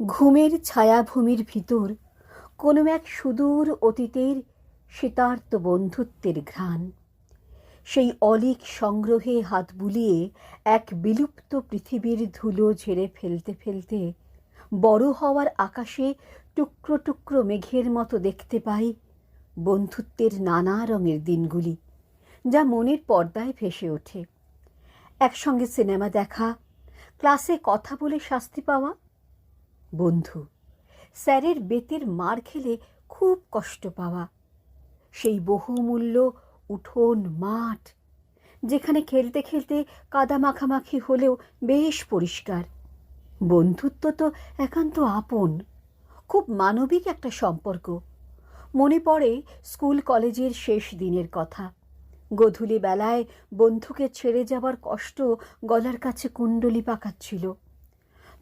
ঘুমের ছায়াভূমির ভিতর কোনো এক সুদূর অতীতের শীতার্ত বন্ধুত্বের ঘ্রাণ। সেই অলিক সংগ্রহে হাত বুলিয়ে এক বিলুপ্ত পৃথিবীর ধুলো ঝেড়ে ফেলতে ফেলতে বড় হওয়ার আকাশে টুকরো টুকরো মেঘের মতো দেখতে পাই বন্ধুত্বের নানা রঙের দিনগুলি, যা মনের পর্দায় ভেসে ওঠে। একসঙ্গে সিনেমা দেখা, ক্লাসে কথা বলে শাস্তি পাওয়া বন্ধু, স্যারের বেতের মার খেলে খুব কষ্ট পাওয়া। সেই বহুমূল্য উঠোন মাঠ, যেখানে খেলতে খেলতে কাদা মাখামাখি হলেও বেশ পরিষ্কার। বন্ধুত্ব তো একান্ত আপন, খুব মানবিক একটা সম্পর্ক। মনে পড়ে স্কুল কলেজের শেষ দিনের কথা। গধূলি বেলায় বন্ধুকে ছেড়ে যাবার কষ্ট গলার কাছে কুণ্ডলি পাকাচ্ছিল।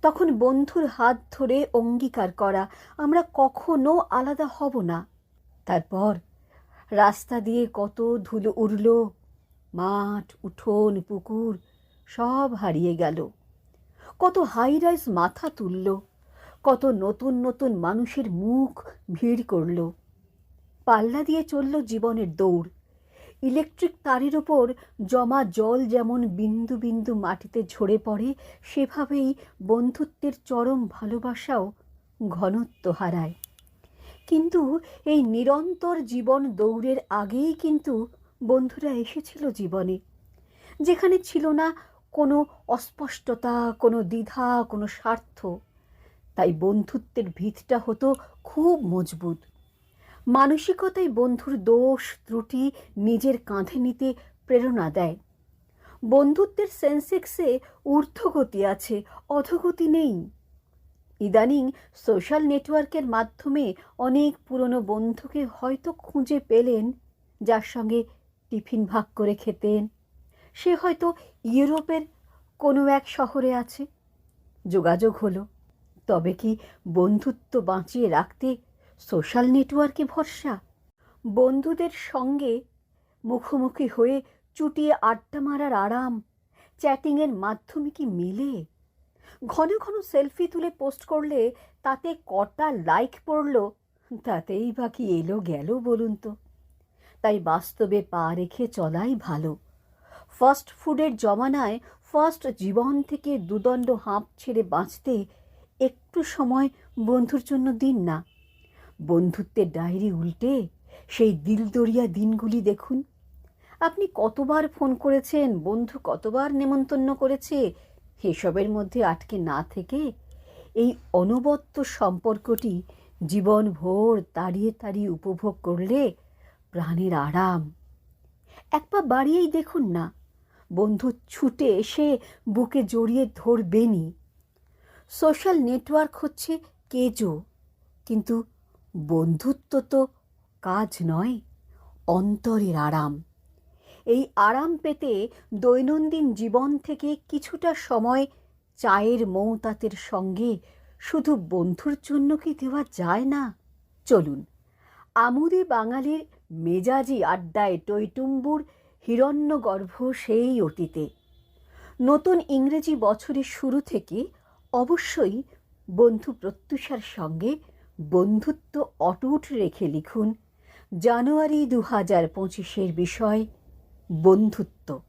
তখন বন্ধুর হাত ধরে অঙ্গীকার করা, আমরা কখনো আলাদা হব না। তারপর রাস্তা দিয়ে কত ধুলো উড়ল, মাঠ, উঠোন, পুকুর, সব হারিয়ে গেল। কত হাই রাইজ মাথা তুলল, কত নতুন নতুন মানুষের মুখ ভিড় করল। পাল্লা দিয়ে চলল জীবনের দৌড়। ইলেকট্রিক তারের ওপর জমা জল যেমন বিন্দু বিন্দু মাটিতে ঝরে পড়ে, সেভাবেই বন্ধুত্বের চরম ভালোবাসাও ঘনত্ব হারায়। কিন্তু এই নিরন্তর জীবন দৌড়ের আগেই কিন্তু বন্ধুরা এসেছিল জীবনে, যেখানে ছিল না কোনো অস্পষ্টতা, কোনো দ্বিধা, কোনো স্বার্থ। তাই বন্ধুত্বের ভিতটা হতো খুব মজবুত। মানসিকতাই বন্ধুর দোষ, ত্রুটি নিজের কাঁধে নিতে প্রেরণা দেয়। বন্ধুত্বের সেন্সেক্সে ঊর্ধ্বগতি আছে, অধোগতি নেই। ইদানিং সোশ্যাল নেটওয়ার্কের মাধ্যমে অনেক পুরনো বন্ধুকে হয়তো খুঁজে পেলেন, যার সঙ্গে টিফিন ভাগ করে খেতেন। সে হয়তো ইউরোপের কোনো এক শহরে আছে। যোগাযোগ হলো। তবে কি বন্ধুত্ব বাঁচিয়ে রাখতে সোশ্যাল নেটওয়ার্কে ভরসা। বন্ধুদের সঙ্গে মুখোমুখি হয়ে চুটিয়ে আড্ডা মারার আরাম, চ্যাটিংয়ের মাধ্যমে কি মিলে? ঘন ঘন সেলফি তুলে পোস্ট করলে তাতে কটা লাইক পড়ল, তাতেই বা কি এলো গেল বলুন তো। তাই বাস্তবে পা রেখে চলাই ভালো। ফাস্ট ফুডের জমানায় ফার্স্ট জীবন থেকে দুদণ্ড হাঁপ ছেড়ে বাঁচতে একটু সময় বন্ধুর জন্য দিন না। বন্ধুত্বের ডায়েরি উল্টে সেই দিলদরিয়া দিনগুলি দেখুন। আপনি কতবার ফোন করেছেন, বন্ধু কতবার নেমন্তন্ন করেছে, এসবের মধ্যে আটকে না থেকে এই অনবদ্য সম্পর্কটি জীবনভর তাড়িয়ে তাড়িয়ে উপভোগ করলে প্রাণের আরাম। এক পা বাড়িয়েই দেখুন না, বন্ধু ছুটে এসে বুকে জড়িয়ে ধরবেনই। সোশ্যাল নেটওয়ার্ক হচ্ছে কেজো, কিন্তু বন্ধুত্ব তো কাজ নয়, অন্তরের আরাম। এই আরাম পেতে দৈনন্দিন জীবন থেকে কিছুটা সময় চায়ের মৌতাতের সঙ্গে শুধু বন্ধুর জন্য কি দেওয়া যায় না? চলুন, আমুদে বাঙালির মেজাজি আড্ডায় টৈটুম্বুর হিরণ্যগর্ভ সেই অতীতে। নতুন ইংরেজি বছরের শুরু থেকে অবশ্যই বন্ধু প্রত্যুষার সঙ্গে বন্ধুত্ব অটুট রেখে লিখুন জানুয়ারি দু হাজার পঁচিশের বিষয়, বন্ধুত্ব।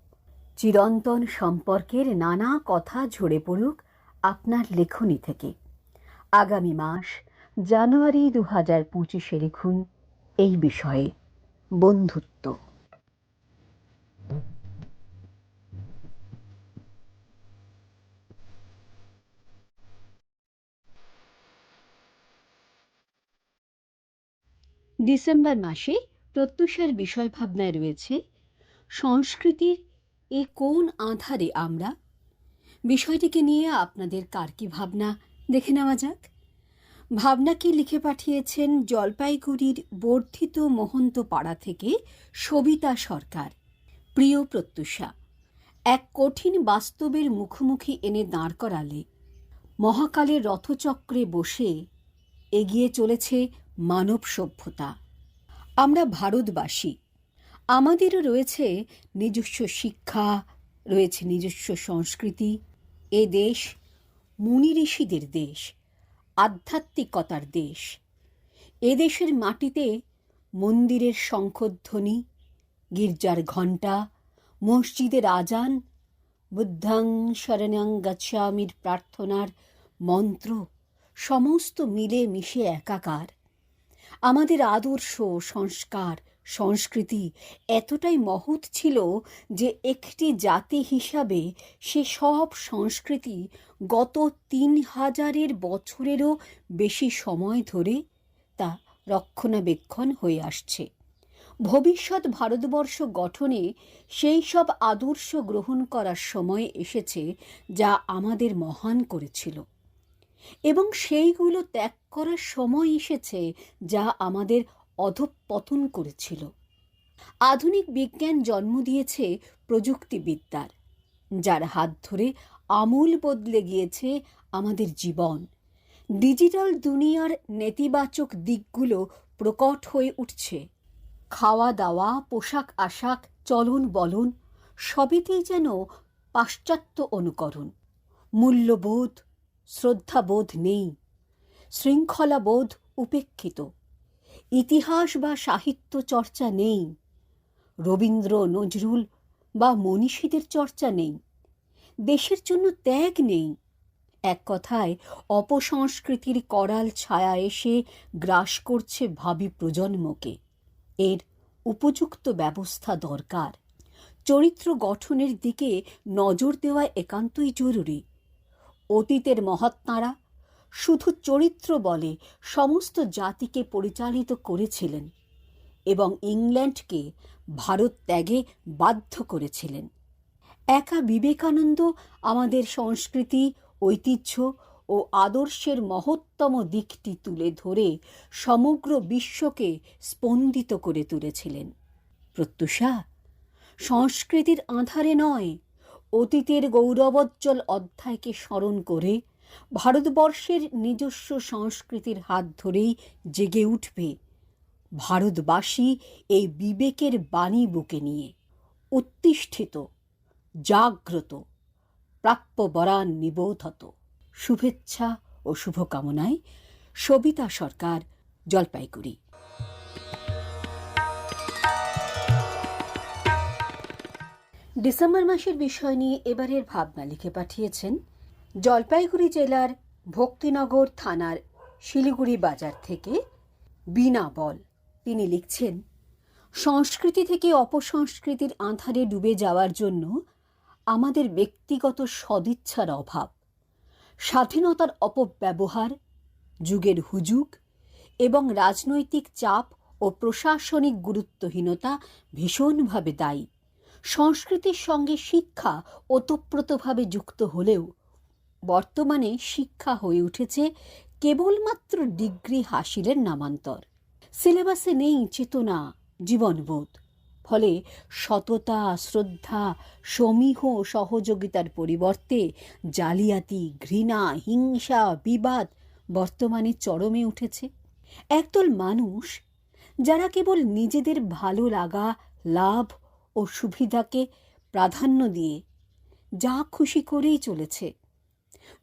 চিরন্তন সম্পর্কের নানা কথা ঝরে পড়ুক আপনার লেখনী থেকে। আগামী মাস, জানুয়ারি দু হাজার পঁচিশে লিখুন এই বিষয়ে, বন্ধুত্ব। ডিসেম্বর মাসে প্রত্যুষার বিষয় ভাবনায় রয়েছে, সংস্কৃতির এ কোন আধারে আমরা? বিষয়টিকে নিয়ে আপনাদের কার কি ভাবনা? দেখে নেওয়া যাক। ভাবনাকে লিখে পাঠিয়েছেন জলপাইগুড়ির বর্ধিত মহন্ত পাড়া থেকে সবিতা সরকার, প্রিয় প্রত্যুষা। এক কঠিন বাস্তবের মুখোমুখি এনে দাঁড় করালে মহাকালের রথচক্রে বসে এগিয়ে চলেছে মানব সভ্যতা। আমরা ভারতবাসী। আমাদেরও রয়েছে নিজস্ব শিক্ষা, রয়েছে নিজস্ব সংস্কৃতি। এ দেশ মুনি ঋষিদের দেশ, আধ্যাত্মিকতার দেশ। এদেশের মাটিতে মন্দিরের শঙ্খধ্বনি, গির্জার ঘণ্টা, মসজিদের আজান, বুদ্ধাং শরণাং গচ্ছামির প্রার্থনার মন্ত্র, সমস্ত মিলে মিশে একাকার। আমাদের আদর্শ, সংস্কার, সংস্কৃতি এতটাই মহৎ ছিল যে একটি জাতি হিসাবে সে সব সংস্কৃতি গত তিন হাজারের বছরেরও বেশি সময় ধরে তা রক্ষণাবেক্ষণ হয়ে আসছে। ভবিষ্যৎ ভারতবর্ষ গঠনে সেই সব আদর্শ গ্রহণ করার সময় এসেছে যা আমাদের মহান করেছিল। এবং সেইগুলো ত্যাগ করার সময় এসেছে যা আমাদের অধঃপতন করেছিল। আধুনিক বিজ্ঞান জন্ম দিয়েছে প্রযুক্তিবিদ্যার, যার হাত ধরে আমূল বদলে গিয়েছে আমাদের জীবন। ডিজিটাল দুনিয়ার নেতিবাচক দিকগুলো প্রকট হয়ে উঠছে। খাওয়া দাওয়া পোশাক আশাক চলন বলন সবেতেই যেন পাশ্চাত্য অনুকরণ। মূল্যবোধ শ্রদ্ধাবোধ নেই, শৃঙ্খলাবোধ উপেক্ষিত, ইতিহাস বা সাহিত্য চর্চা নেই, রবীন্দ্র, নজরুল বা মনীষীদের চর্চা নেই, দেশের জন্য ত্যাগ নেই। এক কথায়, অপসংস্কৃতির করাল ছায়া এসে গ্রাস করছে ভাবি প্রজন্মকে। এর উপযুক্ত ব্যবস্থা দরকার। চরিত্র গঠনের দিকে নজর দেওয়া একান্তই জরুরি। অতীতের মহাত্মারা শুধু চরিত্র বলে সমস্ত জাতিকে পরিচালিত করেছিলেন এবং ইংল্যান্ডকে ভারত ত্যাগে বাধ্য করেছিলেন। একা বিবেকানন্দ আমাদের সংস্কৃতি, ঐতিহ্য ও আদর্শের মহত্তম দিকটি তুলে ধরে সমগ্র বিশ্বকে স্পন্দিত করে তুলেছিলেন। প্রত্যুষা, সংস্কৃতির আধারে নয় অতীতের গৌরবোজ্জ্বল অধ্যায়কে স্মরণ করে ভারতবর্ষের নিজস্ব সংস্কৃতির হাত ধরেই জেগে উঠবে ভারতবাসী এই বিবেকের বাণী বুকে নিয়ে। উত্তিষ্ঠিত, জাগ্রত প্রাপ্য বরান নিবোধত শুভেচ্ছা ও শুভকামনায় সবিতা সরকার, জলপাইগুড়ি। ডিসেম্বর মাসের বিষয় নিয়ে এবারের ভাবনা লিখে পাঠিয়েছেন জলপাইগুড়ি জেলার ভক্তিনগর থানার শিলিগুড়ি বাজার থেকে বিনা বল। তিনি লিখছেন, সংস্কৃতি থেকে অপসংস্কৃতির আঁধারে ডুবে যাওয়ার জন্য আমাদের ব্যক্তিগত সদিচ্ছার অভাব, স্বাধীনতার অপব্যবহার, যুগের হুজুগ এবং রাজনৈতিক চাপ ও প্রশাসনিক গুরুত্বহীনতা ভীষণভাবে দায়ী। সংস্কৃতির সঙ্গে শিক্ষা ওতপ্রোতভাবে যুক্ত হলেও বর্তমানে শিক্ষা হয়ে উঠেছে কেবলমাত্র ডিগ্রি হাসিলের নামান্তর। সিলেবাসে নেই চেতনা, জীবনবোধ। ফলে সততা, শ্রদ্ধা, সমীহ সহযোগিতার পরিবর্তে জালিয়াতি, ঘৃণা, হিংসা, বিবাদ বর্তমানে চরমে উঠেছে। একদল মানুষ যারা কেবল নিজেদের ভালো লাগা, লাভ ও সুবিধাকে প্রাধান্য দিয়ে যা খুশি করেই চলেছে।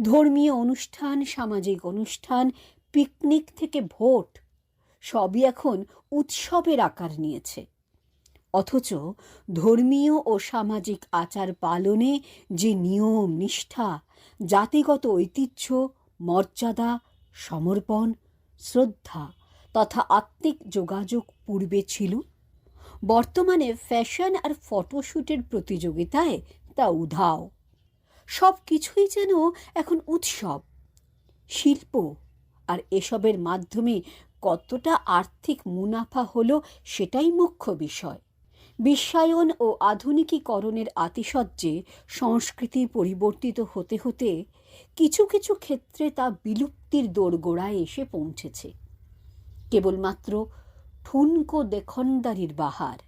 ধর্মীয় অনুষ্ঠান, সামাজিক অনুষ্ঠান, পিকনিক থেকে ভোট, সবই এখন উৎসবের আকার নিয়েছে। অথচ ধর্মীয় ও সামাজিক আচার পালনে যে নিয়ম, নিষ্ঠা, জাতিগত ঐতিহ্য, মর্যাদা, সমর্পণ, শ্রদ্ধা তথা আত্মিক যোগাযোগ পূর্বে ছিল বর্তমানে ফ্যাশন আর ফটোশ্যুটের প্রতিযোগিতায় তা উধাও। সব কিছুই যেন এখন উৎসব, শিল্প আর এসবের মাধ্যমে কতটা আর্থিক মুনাফা হলো সেটাই মুখ্য বিষয়। বিশ্বায়ন ও আধুনিকীকরণের আতিশয্যে সংস্কৃতি পরিবর্তিত হতে হতে কিছু কিছু ক্ষেত্রে তা বিলুপ্তির দোরগোড়ায় এসে পৌঁছেছে। কেবলমাত্র ঠুনকো দেখনদারির বাহার।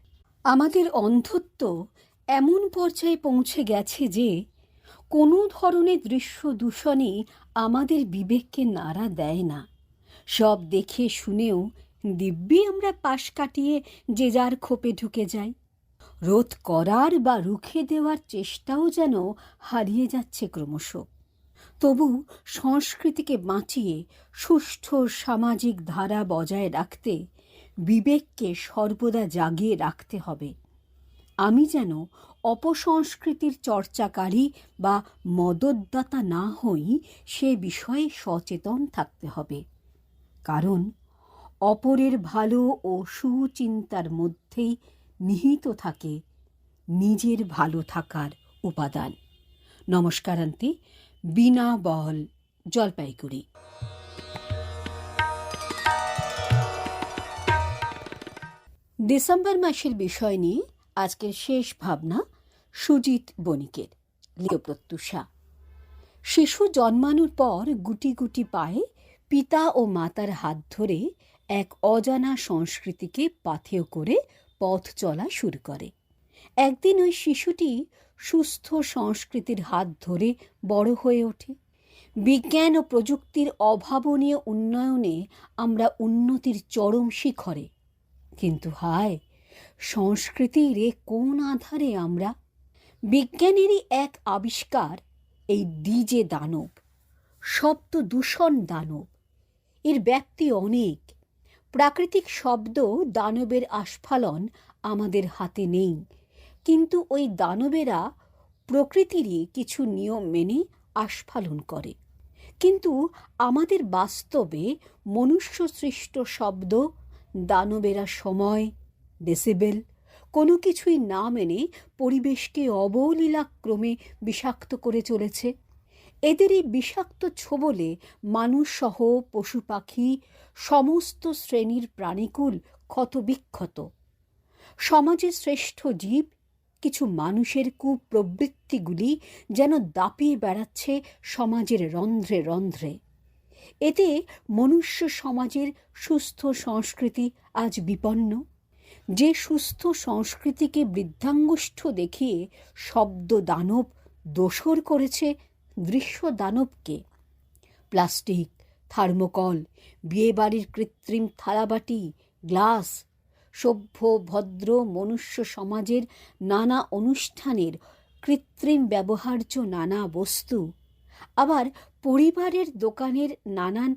আমাদের অন্ধত্ব এমন পর্যায়ে পৌঁছে গেছে যে, কোনো ধরনের দৃশ্য দূষণই আমাদের বিবেককে নাড়া দেয় না। সব দেখে শুনেও দিব্যি আমরা পাশ কাটিয়ে যে যার খোপে ঢুকে যাই। রোধ করার বা রুখে দেওয়ার চেষ্টাও যেন হারিয়ে যাচ্ছে ক্রমশ। তবু সংস্কৃতিকে বাঁচিয়ে সুষ্ঠু সামাজিক ধারা বজায় রাখতে বিবেককে সর্বদা জাগিয়ে রাখতে হবে। আমি যেন অপসংস্কৃতির চর্চাকারী বা মদতদাতা না হই, সে বিষয়ে সচেতন থাকতে হবে। কারণ অপরের ভালো ও সুচিন্তার মধ্যেই নিহিত থাকে নিজের ভালো থাকার উপাদান। নমস্কারান্তি বিনা বল জলপাইগুড়ি। ডিসেম্বর মাসের বিষয় নিয়ে আজকের শেষ ভাবনা সুজিত বণিকের লিও প্রত্যুষা। শিশু জন্মানোর পর গুটি গুটি পায়ে পিতা ও মাতার হাত ধরে এক অজানা সংস্কৃতিকে পাথেয় করে পথ চলা শুরু করে। একদিন ওই শিশুটি সুস্থ সংস্কৃতির হাত ধরে বড় হয়ে ওঠে। বিজ্ঞান ও প্রযুক্তির অভাবনীয় উন্নয়নে আমরা উন্নতির চরম শিখরে কিন্তু হায়, সংস্কৃতির এ কোন আধারে আমরা? বিজ্ঞানেরই এক আবিষ্কার, এই ডিজে দানব, শব্দ দূষণ দানব। এর ব্যাপ্তি অনেক, প্রাকৃতিক শব্দ দানবের আস্ফালন আমাদের হাতে নেই। কিন্তু ওই দানবেরা প্রকৃতিরই কিছু নিয়ম মেনে আস্ফালন করে। কিন্তু আমাদের বাস্তবে মনুষ্য সৃষ্ট শব্দ দানবেরা সময় ডেসিবেল কোনো কিছুই না মেনে পরিবেশকে অবলীলাক্রমে বিষাক্ত করে চলেছে। এদের এই বিষাক্ত ছোবলে মানুষসহ পশু পাখি সমস্ত শ্রেণির প্রাণীকুল ক্ষতবিক্ষত। সমাজে শ্রেষ্ঠ জীব কিছু মানুষের কুপ্রবৃত্তিগুলি যেন দাপিয়ে বেড়াচ্ছে সমাজের রন্ধ্রে রন্ধ্রে। এতে মনুষ্য সমাজের সুস্থ সংস্কৃতি আজ বিপন্ন। যে সুস্থ সংস্কৃতিকে বৃদ্ধাঙ্গুষ্ঠ দেখিয়ে শব্দ দানব দোসর করেছে দৃশ্য দানবকে। প্লাস্টিক, থার্মোকল, বিয়েবাড়ির কৃত্রিম থালাবাটি, গ্লাস, সভ্য, ভদ্র মনুষ্য সমাজের নানা অনুষ্ঠানের কৃত্রিম ব্যবহার্য নানা বস্তু। আবার পরিবারের দোকানের নানান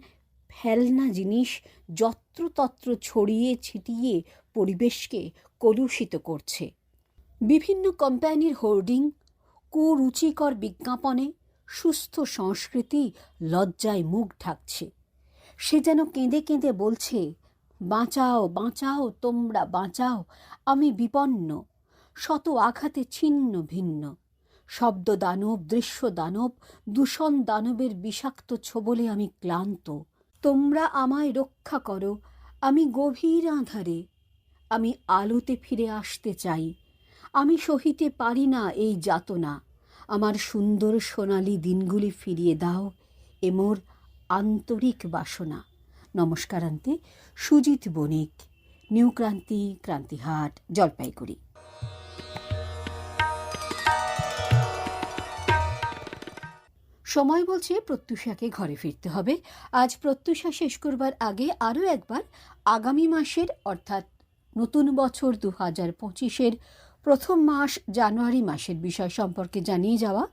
ফেলনা জিনিস যত্রতত্র ছড়িয়ে ছিটিয়ে পরিবেশকে কলুষিত করছে। বিভিন্ন কোম্পানির হোর্ডিং, কুরুচিকর বিজ্ঞাপনে সুস্থ সংস্কৃতি লজ্জায় মুখ ঢাকছে। সে যেন কেঁদে কেঁদে বলছে, বাঁচাও বাঁচাও, তোমরা বাঁচাও, আমি বিপন্ন, শত আঘাতে ছিন্ন ভিন্ন। শব্দ দানব দৃশ্য দানব দূষণ দানবের বিষাক্ত ছোবলে আমি ক্লান্ত। তোমরা আমায় রক্ষা করো, আমি গভীর আধারে। আমি আলোতে ফিরে আসতে চাই। আমি সহিতে পারি না এই যাতনা। আমার সুন্দর সোনালি দিনগুলি ফিরিয়ে দাও এ মোর আন্তরিক বাসনা। নমস্কারান্তে, সুজিত বণিক, নিউ ক্রান্তি, ক্রান্তিহাট, জলপাইগুড়ি। সময় বলছে প্রত্যুষাকে ঘরে ফিরতে হবে। আজ প্রত্যুষা শেষ করবার আগে আরও একবার আগামী মাসের, অর্থাৎ নতুন বছর দু হাজার পঁচিশের প্রথম মাস জানুয়ারি মাসের বিষয় সম্পর্কে জানিয়ে যাওয়া।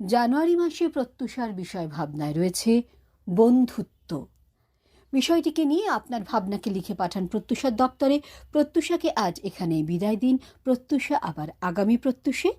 জানুয়ারি মাসে প্রত্যুষার বিষয় ভাবনায় রয়েছে বন্ধুত্ব। বিষয়টিকে নিয়ে আপনার ভাবনাকে লিখে পাঠান প্রত্যুষার দপ্তরে। প্রত্যুষাকে আজ এখানে বিদায় দিন। প্রত্যুষা আবার আগামী প্রত্যুষে।